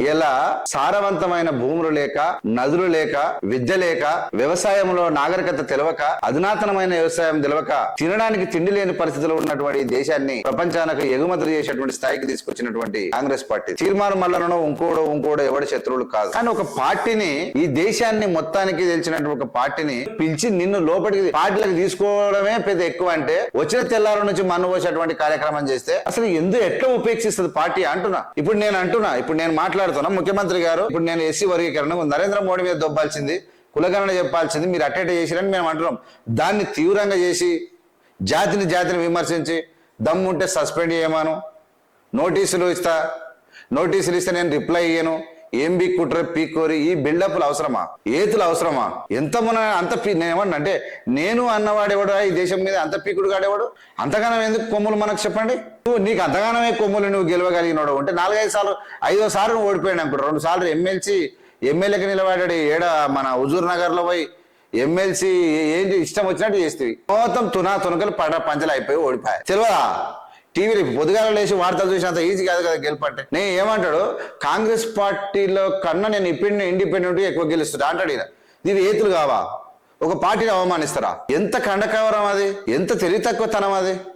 ఇలా సారవంతమైన భూములు లేక నదులు లేక విద్య లేక వ్యవసాయంలో నాగరికత తెలవక అధునాతనమైన వ్యవసాయం తెలవక తినడానికి తిండి లేని పరిస్థితిలో ఉన్నటువంటి ఈ దేశాన్ని ప్రపంచానికి ఎగుమతులు చేసేటువంటి స్థాయికి తీసుకొచ్చినటువంటి కాంగ్రెస్ పార్టీ. తీర్మానం మల్లనో ఇంకోడో ఇంకోడో ఎవడి శత్రువులు కాదు. కానీ ఒక పార్టీని ఈ దేశాన్ని మొత్తానికి తెలిసినటువంటి ఒక పార్టీని పిలిచి నిన్ను లోపలికి పార్టీలకు తీసుకోవడమే పెద్ద ఎక్కువ అంటే వచ్చిన తెల్లారు నుంచి మన్ను పోసేటువంటి కార్యక్రమం చేస్తే అసలు ఎందుకు ఎట్లా ఉపేక్షిస్తుంది పార్టీ అంటున్నా. ఇప్పుడు నేను అంటున్నా ఇప్పుడు నేను మాట్లాడుతున్నాం. ముఖ్యమంత్రి గారు ఇప్పుడు నేను ఎస్సీ వర్గీకరణ నరేంద్ర మోడీ మీద దొబ్బాల్సింది కులగణన చెప్పాల్సింది మీరు అటెట్ చేసిరని మేము అంటున్నాం. దాన్ని తీవ్రంగా చేసి జాతిని జాతిని విమర్శించి దమ్ముంటే సస్పెండ్ చేయమాను. నోటీసులు ఇస్తా నోటీసులు ఇస్తే నేను రిప్లై ఇయ్యను. ఏం బిక్కుంటారు పీక్కోరి ఈ బిల్డప్లు అవసరమా? ఏతులు అవసరమా? ఎంత మన అంత పీ అంటే నేను అన్నవాడేవాడు ఈ దేశం మీద? అంత పీకుడు కాడేవాడు అంతగానం ఎందుకు కొమ్ములు మనకు చెప్పండి? నువ్వు నీకు అంతగానమే కొమ్ములు నువ్వు గెలవగలిగినాడు అంటే నాలుగైదు సార్లు ఐదో సార్లు నువ్వు ఓడిపోయాడు అనుకో రెండు సార్లు ఎమ్మెల్సీ ఎమ్మెల్యేకి నిలబడ్డాడు ఏడ మన హుజూర్ నగర్లో పోయి ఎమ్మెల్సీ ఏంటి ఇష్టం వచ్చినట్టు చేస్తే మొత్తం తునా తునకలు పడ పంచలు అయిపోయి ఓడిపోయాయి. తెలియదా? టీవీలో పొద్దుగాల లేచి వార్తలు చూసినంత ఈజీ కాదు కదా గెలుపంటే. నేను ఏమంటాడు? కాంగ్రెస్ పార్టీలో కన్నా నేను ఇప్పుడు ఇండిపెండెంట్ ఎక్కువ గెలుస్తాడు అంటాడు ఈయన. ఇది ఏతులు కావా? ఒక పార్టీని అవమానిస్తారా? ఎంత కండకవరం అది? ఎంత తెలివి తక్కువ తనం అది?